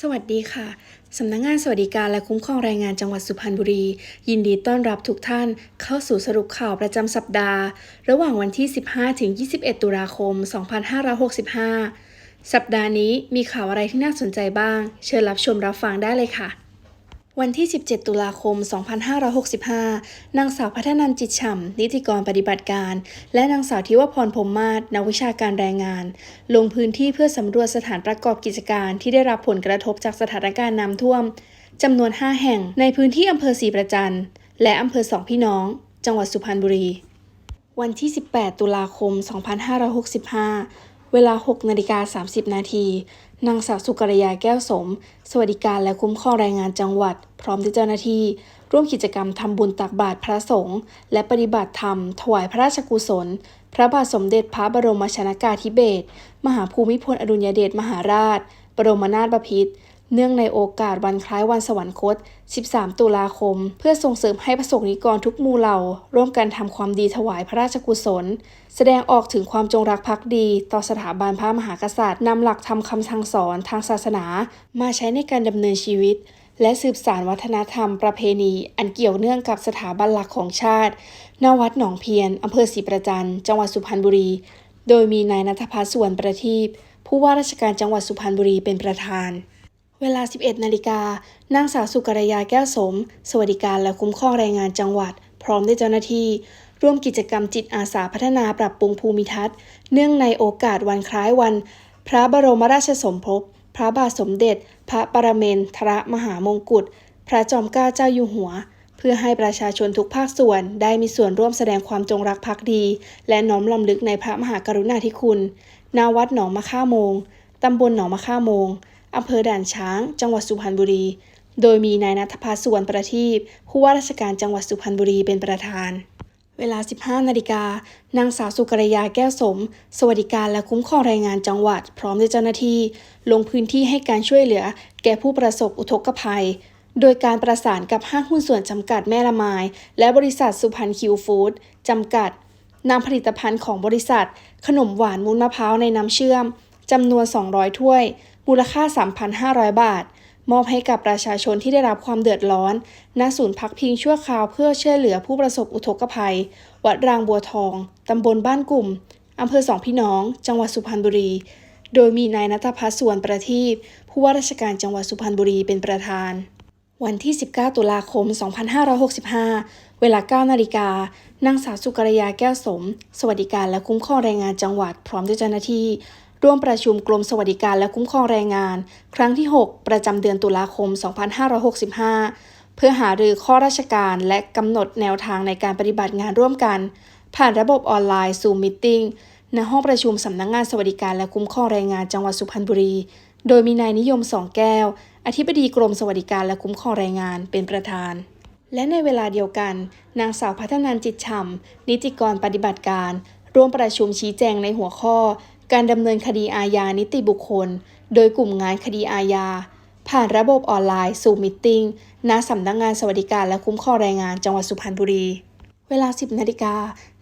สวัสดีค่ะ สำนักงงานสวัสดิการและคุ้มครองแรงงานจังหวัดสุพรรณบุรี ยินดีต้อนรับทุกท่านเข้าสู่สรุปข่าวประจำสัปดาห์ ระหว่างวันที่ 15 ถึง 21 ตุลาคม 2565 สัปดาห์นี้มีข่าวอะไรที่น่าสนใจบ้าง เชิญรับชมรับฟังได้เลยค่ะ วันที่ 17 ตุลาคม 2565 นางสาวพัฒนันจิตฉ่ำ นิติกรปฏิบัติการ และนางสาวทิวพรพรมมาศนักวิชาการแรงงาน ลงพื้นที่เพื่อสำรวจสถานประกอบกิจการที่ได้รับผลกระทบจากสถานการณ์น้ำท่วม จำนวน 5 แห่งในพื้นที่อำเภอศรีประจัน และอำเภอสองพี่น้อง จังหวัดสุพรรณบุรี วันที่ 18 ตุลาคม 2565 เวลา 6นาฬิกา30 นาที นางสาวสุกรยาแก้วสม สวัสดิการและคุ้มครองแรงงานจังหวัด พร้อมด้วยเจ้าหน้าที่ ร่วมกิจกรรมทำบุญตักบาตรพระสงฆ์และปฏิบัติธรรม ถวายพระราชกุศล พระบาทสมเด็จพระบรมชนากาธิเบศร มหาภูมิพลอดุลยเดชมหาราช บรมนาถบพิตร เนื่องในโอกาสวันคล้ายวันสวรรคต 13 ตุลาคม เพื่อส่งเสริมให้ประสงค์นิกรทุกหมู่เหล่า ร่วมกันทำความดีถวายพระราชกุศล แสดงออกถึงความจงรักภักดี ต่อสถาบันพระมหากษัตริย์นำหลักธรรมคำสั่งสอนทางศาสนา มาใช้ในการดำเนินชีวิต และสืบสานวัฒนธรรมประเพณี อันเกี่ยวเนื่องกับสถาบันหลักของชาติณวัดหนองเพียนอำเภอศรีประจันจังหวัดสุพรรณบุรี โดยมีนายนัทพัฒน์สวนประทีปผู้ว่าราชการจังหวัดสุพรรณบุรีเป็นประธาน เวลา 11 นาฬิกานางสาวสุกรยาแก้วสม สวัสดิการและคุ้มครองแรงงานจังหวัด พร้อมด้วยเจ้าหน้าที่ ร่วมกิจกรรมจิตอาสาพัฒนาปรับปรุงภูมิทัศน์ เนื่องในโอกาสวันคล้ายวัน พระบรมราชสมภพ พระบาทสมเด็จ พระปรเมนทรมหามงกุฎ พระจอมเกล้าเจ้าอยู่หัว เพื่อให้ประชาชนทุกภาคส่วนได้มีส่วนร่วมแสดงความจงรักภักดี และน้อมรำลึกในพระมหากรุณาธิคุณ ณ วัดหนองมะค่าโมง ตำบลหนองมะค่าโมง อำเภอด่านช้าง จังหวัดสุพรรณบุรี โดยมีนายนัทพัฒน์สวนประทีปผู้ว่าราชการจังหวัดสุพรรณบุรีเป็นประธาน เวลา 15 นาฬิกานางสาวสุกรยาแก้วสม สวัสดิการและคุ้มครองแรงงานจังหวัด พร้อมด้วยเจ้าหน้าที่ ลงพื้นที่ให้การช่วยเหลือ แก่ผู้ประสบอุทกภัย โดยการประสานกับห้างหุ้นส่วนจำกัดแม่ละไมและบริษัทสุพรรณคิวฟู้ดจำกัดนำผลิตภัณฑ์ของบริษัท ขนมหวานมุนมะพร้าวในน้ำเชื่อมจำนวน 200 ถ้วย มูลค่า 3,500 บาท มอบให้กับประชาชนที่ได้รับความเดือดร้อน ณ ศูนย์พักพิงชั่วคราวเพื่อช่วยเหลือผู้ประสบอุทกภัย วัดรางบัวทอง ตำบลบ้านกลุ่ม อำเภอสองพี่น้อง จังหวัดสุพรรณบุรี โดยมีนายนัทพัฒน์สวนประทีปผู้ว่าราชการจังหวัดสุพรรณบุรีเป็นประธาน วันที่ 19 ตุลาคม 2565 เวลา 9 นาฬิกานางสาวสุกรยาแก้วสม สวัสดิการและคุ้มครองแรงงานจังหวัดพร้อมด้วยเจ้าหน้าที่ ร่วมประชุมกรมสวัสดิการและคุ้มครองแรงงาน ครั้งที่ 6 ประจำเดือนตุลาคม 2565 เพื่อหารือข้อราชการและกำหนดแนวทางในการปฏิบัติงานร่วมกัน ผ่านระบบออนไลน์ Zoom Meeting ณห้องประชุมสำนักงงานสวัสดิการและคุ้มครองแรงงานจังหวัดสุพรรณบุรี โดยมีนายนิยมสองแก้ว อธิบดีกรมสวัสดิการและคุ้มครองแรงงานเป็นประธาน และในเวลาเดียวกัน นางสาวพัฒนันจิตฉ่ำนิติกรปฏิบัติการ ร่วมประชุมชี้แจงในหัวข้อ การดำเนินคดีอาญานิติบุคคล โดยกลุ่มงานคดีอาญา ผ่านระบบออนไลน์สู่มิ팅ณสำนักงานสวัสดิการและคุ้มครองแรงงานจังหวัดสุพรรณบุรี เวลา 10นาฬิกา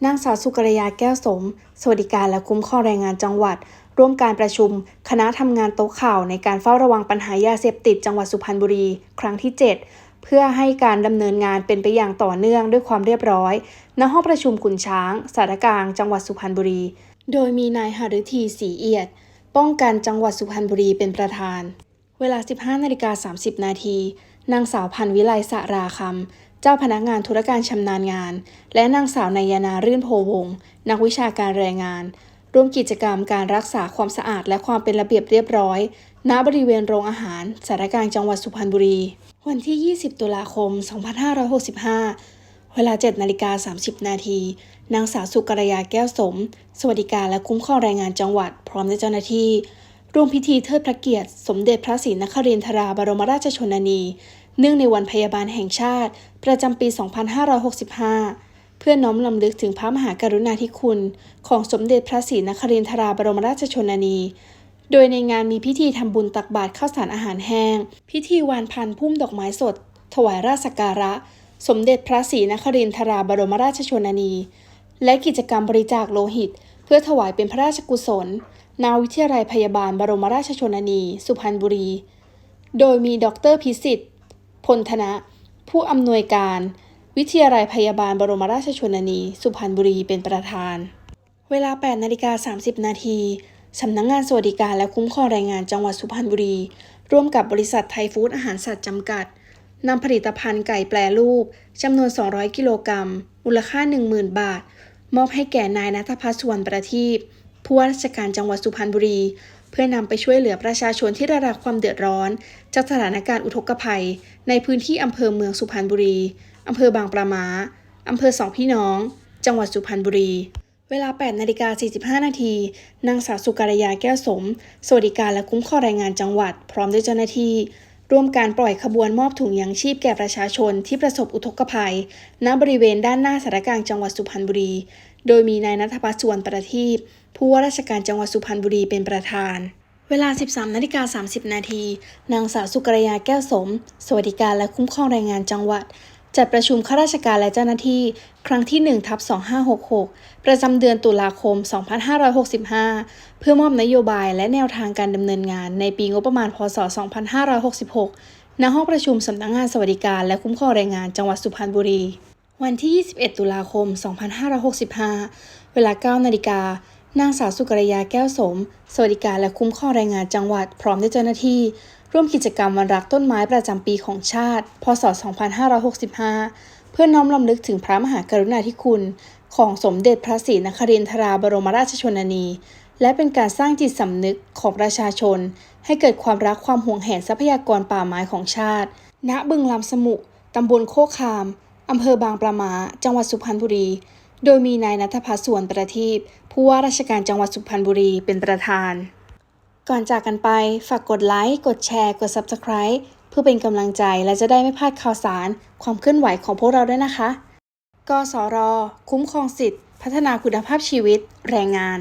นางสาวสุกรยาแก้วสม สวัสดิการและคุ้มครองแรงงานจังหวัด ร่วมการประชุม คณะทำงานโต๊ะข่าวในการเฝ้าระวังปัญหายาเสพติดจังหวัดสุพรรณบุรี ครั้งที่ 7 เพื่อให้การดำเนินงานเป็นไปอย่างต่อเนื่องด้วยความเรียบร้อย ณห้องประชุมขุนช้างสารกลาง จังหวัดสุพรรณบุรี โดยมีนายหฤทีศรีเอียด ป้องกันจังหวัดสุพรรณบุรีเป็นประธาน เวลา 15นาฬิกา30 นาที นางสาวพันวิไลสะราคำ เจ้าพนักงานธุรการชำนาญงาน และนางสาวนายนารื่นโพวง นักวิชาการแรงงาน ร่วมกิจกรรมการรักษาความสะอาดและความเป็นระเบียบเรียบร้อย ณ บริเวณโรงอาหารสารกลางจังหวัดสุพรรณบุรี วันที่ 20 ตุลาคม 2565 เวลา7นาฬิกา30 นาที นางสาวสุกรยาแก้วสม สวัสดิการและคุ้มครองแรงงานจังหวัด พร้อมด้วยเจ้าหน้าที่ ร่วมพิธีเทิดพระเกียรติ สมเด็จพระศรีนครินทราบรมราชชนนี เนื่องในวันพยาบาลแห่งชาติ ประจำปี 2565 เพื่อน้อมลำลึกถึงพระมหากรุณาธิคุณ ของสมเด็จพระศรีนครินทราบรมราชชนนีโดยในงานมีพิธีทำบุญตักบาตรข้าวสารอาหารแห้ง พิธีวานพันพุ่มดอกไม้สด ถวายราชสักการะ สมเด็จพระศรีนครินทราบรมราชชนนี และกิจกรรมบริจาคโลหิต เพื่อถวายเป็นพระราชกุศล นาวิทยาลัยพยาบาลบรมราชชนนี สุพรรณบุรี โดยมีดรพิสิทธิ์พลธนะ ผู้อำนวยการ วิทยาลัยพยาบาลบรมราชชนนี สุพรรณบุรีเป็นประธาน เวลา8นาฬิกา30 นาทีสำนักงงานสวัสดิการและคุ้มครองแรงงานจังหวัดสุพรรณบุรี ร่วมกับบริษัทไทยฟู้ดอาหารสัตว์จำกัด นำผลิตภัณฑ์ไก่แปรรูปจำนวน 200 กิโลกรัมมูลค่า 10,000 บาท มอบให้แก่นายนัทพัฒน์สุวรรณประทีปผู้ว่าราชการจังหวัดสุพรรณบุรี เพื่อนำไปช่วยเหลือประชาชนที่ได้รับความเดือดร้อน จากสถานการณ์อุทกภัย ในพื้นที่อำเภอเมืองสุพรรณบุรีอำเภอบางปะมาอำเภอสองพี่น้อง จังหวัดสุพรรณบุรี เวลา 8 นาฬิกา 45 นาที นางสาวสุกัลยาแก้วสม สวัสดิการและคุ้มครองแรงงานจังหวัด พร้อมด้วยเจ้าหน้าที่ ร่วมการปล่อยขบวนมอบถุงยางชีพแก่ประชาชนที่ประสบอุทกภัย ณ บริเวณด้านหน้าสารกลางจังหวัดสุพรรณบุรี โดยมีนายนัทพัฒน์สวนประทีปผู้ว่าราชการจังหวัดสุพรรณบุรีเป็นประธานเวลา 13นาฬิกา30 นาที นางสาวสุกรยาแก้วสม สวัสดิการและคุ้มครองแรงงานจังหวัด จัดประชุมข้าราชการและเจ้าหน้าที่ ครั้งที่1ทับ2566 ประจำเดือนตุลาคม 2565 เพื่อมอบนโยบายและแนวทางการดำเนินงานในปีงบประมาณพศ 2566 ณ ห้องประชุมสำนักงานสวัสดิการและคุ้มครองแรงงานจังหวัดสุพรรณบุรี วันที่ 21 ตุลาคม 2565 เวลา 9 นาฬิกานางสาวสุกรยาแก้วสม สวัสดิการและคุ้มครองแรงงานจังหวัด พร้อมด้วยเจ้าหน้าที่ ร่วมกิจกรรมวันรักต้นไม้ประจำปีของชาติ พศ 2565 เพื่อน้อมรำลึกถึงพระมหากรุณาธิคุณ ของสมเด็จพระศรีนครินทราบรมราชชนนี และเป็นการสร้างจิตสำนึกของประชาชน ให้เกิดความรักความห่วงแหนทรัพยากรป่าไม้ของชาติ ณ บึงลำสมุ ตำบลโคคามอำเภอบางปะมา จังหวัดสุพรรณบุรี โดยมีนายนัทพัฒน์สวนประทีปผู้ว่าราชการจังหวัดสุพรรณบุรีเป็นประธาน ก่อนจากกันไป ฝากกดไลค์ กดแชร์ กด Subscribe เพื่อเป็นกำลังใจและจะได้ไม่พลาดข่าวสาร ความเคลื่อนไหวของพวกเราด้วยนะคะ กสร คุ้มครองสิทธิพัฒนาคุณภาพชีวิต แรงงาน